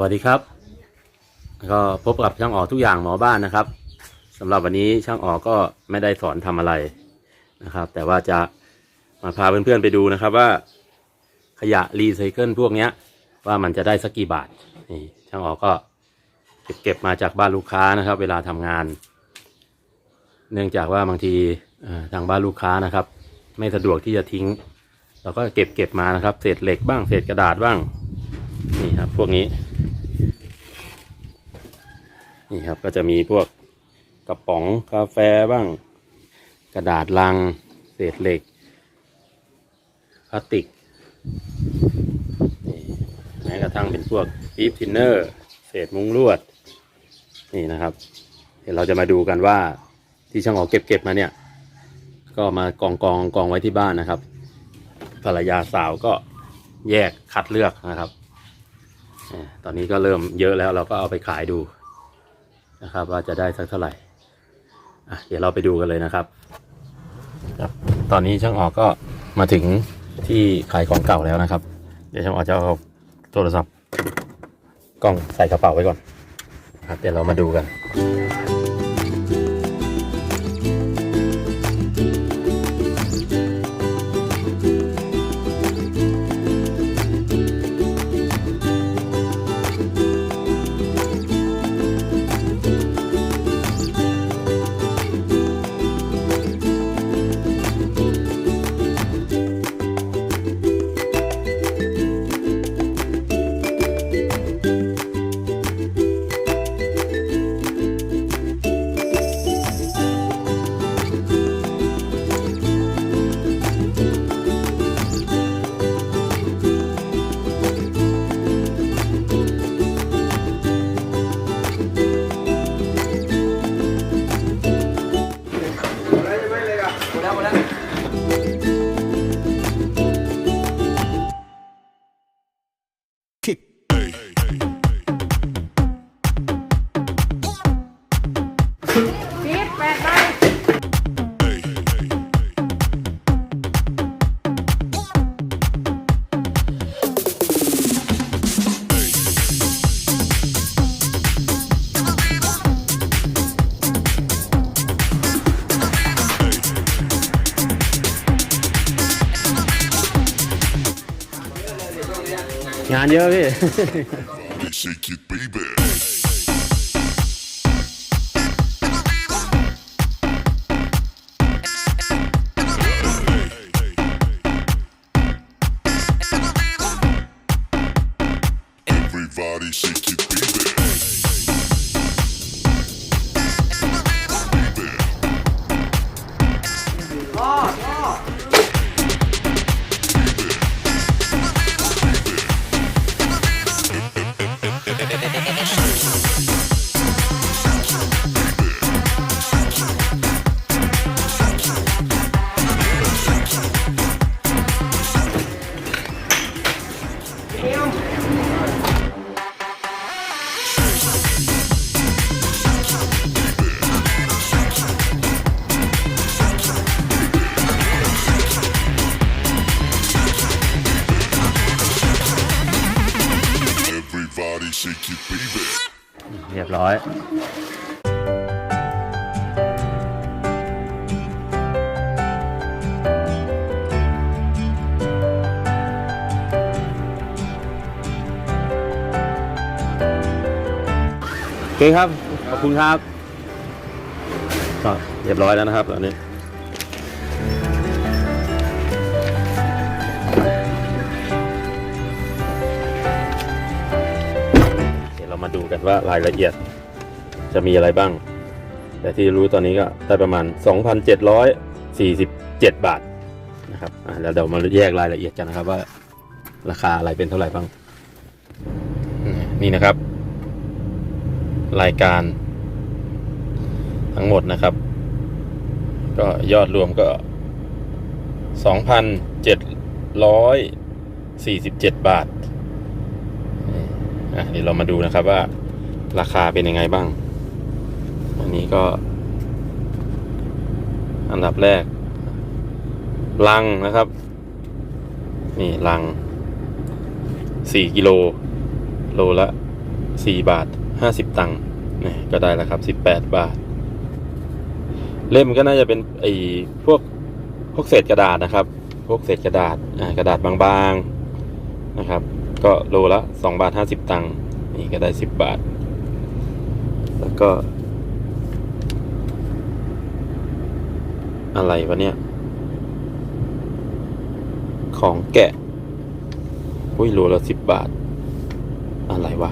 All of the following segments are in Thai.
วัสดีครับ ก็พบกับช่างอ๋อทุกอย่างหมอบ้านนะครับสำหรับวันนี้ช่างอ๋อก็ไม่ได้สอนทำอะไรนะครับ แต่ว่าจะมาพาเพื่อนๆไปดูนะครับว่า ขยะรีไซเคิลพวกเนี้ย ว่ามันจะได้สักกี่บาทนี่ช่างอ๋อก็เก็บเก็บมาจากบ้านลูกค้านะครับ เวลาทำงาน เนื่องจากว่าบางทีทางบ้านลูกค้านะครับ ไม่สะดวกที่จะทิ้ง เราก็เก็บเก็บมานะครับ เศษเหล็กบ้างเศษกระดาษบ้างนี่ครับพวกนี้ นี่ครับก็จะมีพวกกระป๋องกาแฟบ้าง กระดาษลัง เศษเหล็กพลาสติกนี่แม้กระทั่งเป็นพวกอีฟทินเนอร์ เศษมุ้งลวด นี่นะครับ เดี๋ยวเราจะมาดูกันว่าที่ช่างออกเก็บเก็บมาเนี่ย ก็มากองกองกองไว้ที่บ้านนะครับ ภรรยาสาวก็แยกคัดเลือกนะครับ ตอนนี้ก็เริ่มเยอะแล้วเราก็เอาไปขายดู นะครับ ว่าจะได้สักเท่าไหร่อะเดี๋ยวเราไปดูกันเลยนะครับครับ ตอนนี้ช่างออกก็มาถึงที่ขายของเก่าแล้วนะครับ เดี๋ยวช่างออกจะเอาโทรศัพท์กล้องใส่กระเป๋าไว้ก่อนครับเดี๋ยวเรามาดูกัน งานเยอะพี่ Thank you. ร้อยโอเคครับ ขอบคุณครับก็เรียบร้อยแล้วนะครับตอนนี้ เรามาดูกันว่ารายละเอียดจะมีอะไรบ้าง แต่ที่รู้ตอนนี้ก็ได้ประมาณ 2,747 บาทนะครับแล้วเดี๋ยวมาแยกรายละเอียดกันนะครับว่า ราคาอะไรเป็นเท่าไหร่บ้าง นี่นะครับ รายการ ทั้งหมดนะครับ ก็ยอดรวมก็ 2,747 บาท เดี๋ยวเรามาดูนะครับว่าราคาเป็นยังไงบ้าง อันนี้ก็ อันดับแรก ลังนะครับ นี่ลังสี่กิโล โลละสี่บาทห้าสิบตังค์นี่ก็ได้แล้วครับสิบแปดบาท เล่มก็น่าจะเป็นไอ้พวกพวกเศษกระดาษนะครับ พวกเศษกระดาษกระดาษบางๆนะครับ ก็โลละสองบาทห้าสิบตังค์ นี่ก็ได้สิบบาท แล้วก็ อะไรวะเนี่ย ของแกะอุ้ยโลละสิบบาท อะไรวะ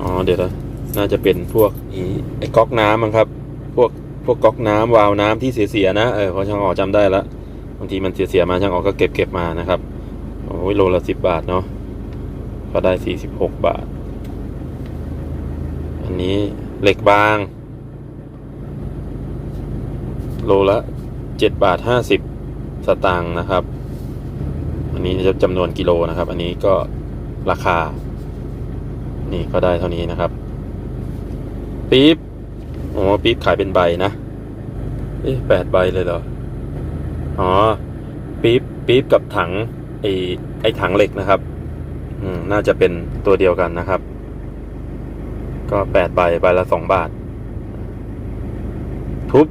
อ๋อ เดี๋ยวนะน่าจะเป็นพวกไอ้ก๊อกน้ำมั้งครับ พวกพวกก๊อกน้ำวาล์วน้ำที่เสียๆนะ เออพอช่างออกจำได้ละบางทีมันเสียๆมาช่างออกก็เก็บเก็บมานะครับ โอ้ยโลละสิบบาทเนาะ ก็ได้สี่สิบหกบาท อันนี้เหล็กบาง โลละเจ็ดบาทห้าสิบสตางค์นะครับ อันนี้จะจำนวนกิโลนะครับ อันนี้ก็ราคา นี่ก็ได้เท่านี้นะครับปี๊บโอ้ปี๊บขายเป็นใบนะ เอ๊ะแปดใบเลยเหรอ อ๋อปี๊บปี๊บกับถังไอไอถังเหล็กนะครับ น่าจะเป็นตัวเดียวกันนะครับ ก็แปดใบใบละสองบาท ทุบ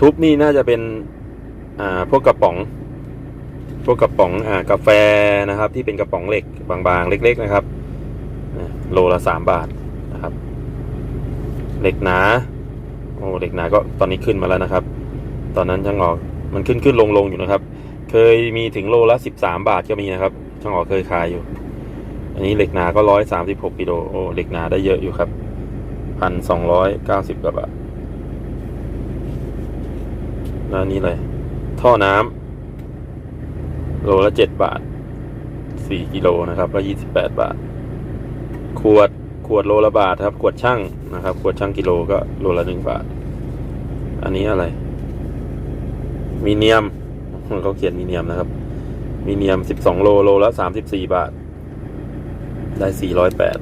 ทุบนี่น่าจะเป็น อ่า พวกกระป๋อง พวกกระป๋องอ่ากาแฟนะครับ ที่เป็นกระป๋องเหล็กบางๆ เล็ก ๆ นะครับ โลละสามบาทนะครับ เหล็กหนา โอ้เหล็กหนาก็ตอนนี้ขึ้นมาแล้วนะครับ ตอนนั้นช่างออกมันขึ้นขึ้นลงลงอยู่นะครับ เคยมีถึงโลละสิบสามบาทก็มีนะครับ ช่างอ๋อเคยขายอยู่ อันนี้เหล็กหนาก็ร้อยสามสิบหกกิโลโอ้เหล็กหนาได้เยอะอยู่ครับพันสองร้อยเก้าสิบกว่าบาทแล้วนี่เลย ท่อน้ำโลละเจ็ดบาทสี่กิโลนะครับ ก็ยี่สิบแปดบาท ขวดขวดโลละบาทครับ ขวดช่างนะครับ ขวดช่างกิโลก็โลละหนึ่งบาท อันนี้อะไร มีเนียมเขาเขียนมีเนียมนะครับ มีเนียมสิบสองโล โลละสามสิบสี่บาท ได้สี่ร้อยแปด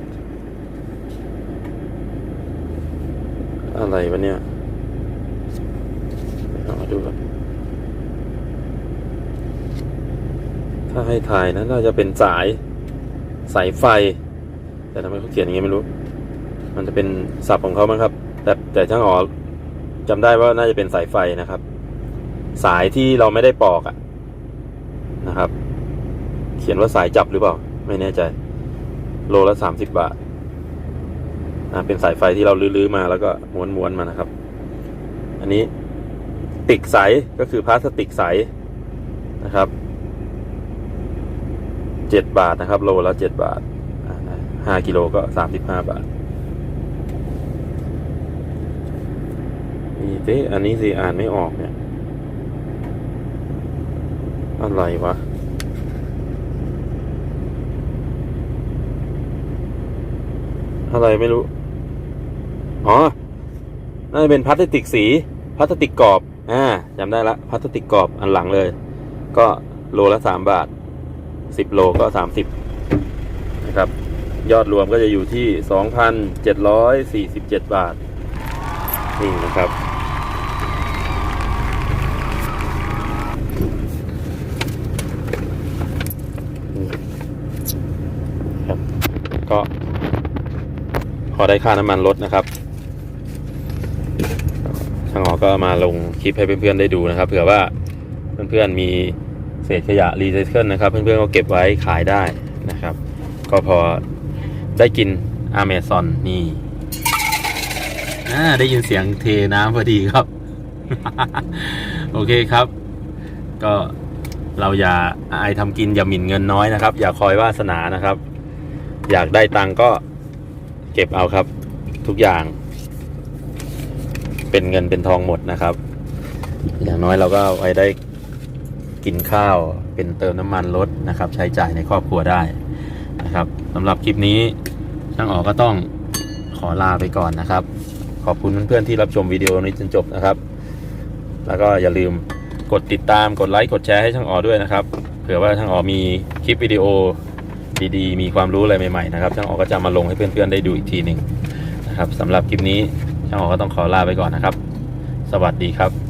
อะไรวะเนี่ยเอามาดูกันถ้าให้ถ่ายนะน่าจะเป็นสาย สายไฟ แต่ทำไมเขาเขียนอย่างนี้ไม่รู้ มันจะเป็นศัพท์ของเขามั้งครับ แต่แต่ช่างอ๋อจำได้ว่าน่าจะเป็นสายไฟนะครับ สายที่เราไม่ได้ปอกอะ นะครับ เขียนว่าสายจับหรือเปล่า ไม่แน่ใจ โลละสามสิบบาทนะเป็นสายไฟที่เราลื้อๆมาแล้วก็ม้วนๆมานะครับ อันนี้ติกใสก็คือพลาสติกใสนะครับเจ็ดบาทนะครับ โลละเจ็ดบาทห้ากิโลก็สามสิบห้าบาทนี่สิอันนี้สิอ่านไม่ออกเนี่ย อะไรวะ อะไรไม่รู้ อ๋อ น่าจะเป็นพลาสติกสี พลาสติกกรอบ อ่าจำได้ละ พลาสติกกรอบอันหลังเลย ก็โลละสามบาทสิบโลก็สามสิบนะครับ ยอดรวมก็จะอยู่ที่สองพันเจ็ดร้อยสี่สิบเจ็ดบาท นี่นะครับครับ ก็พอได้ค่าน้ำมันลดนะครับช่างหอก็มาลงคลิปให้เพื่อนๆได้ดูนะครับเผื่อว่าเพื่อนๆมีเศษขยะรีไซเคิลนะครับ เพื่อนๆก็เก็บไว้ขายได้นะครับ ก็พอได้กินอเมซอนนี่ได้ยินเสียงเทน้ำพอดีครับ โอเคครับ ก็เราอย่าอายทำกินอย่าหมิ่นเงินน้อยนะครับ อย่าคอยวาสนานะครับ อยากได้ตังก็เก็บเอาครับ ทุกอย่าง เป็นเงินเป็นทองหมดนะครับ อย่างน้อยเราก็เอาไว้ได้กินข้าวเป็นเติมน้ำมันรถนะครับ ใช้จ่ายในครอบครัวได้นะครับสำหรับคลิปนี้ช่างออกก็ต้องขอลาไปก่อนนะครับ ขอบคุณเพื่อนๆที่รับชมวิดีโอนี้จนจบนะครับ แล้วก็อย่าลืมกดติดตามกดไลค์กดแชร์ให้ช่างออด้วยนะครับ เผื่อว่าช่างออมีคลิปวิดีโอ ดีๆ มีความรู้อะไรใหม่ๆนะครับช่างออกก็จะมาลงให้เพื่อนๆได้ดูอีกทีหนึ่งนะครับสำหรับคลิปนี้ช่างออกก็ต้องขอลาไปก่อนนะครับ สวัสดีครับ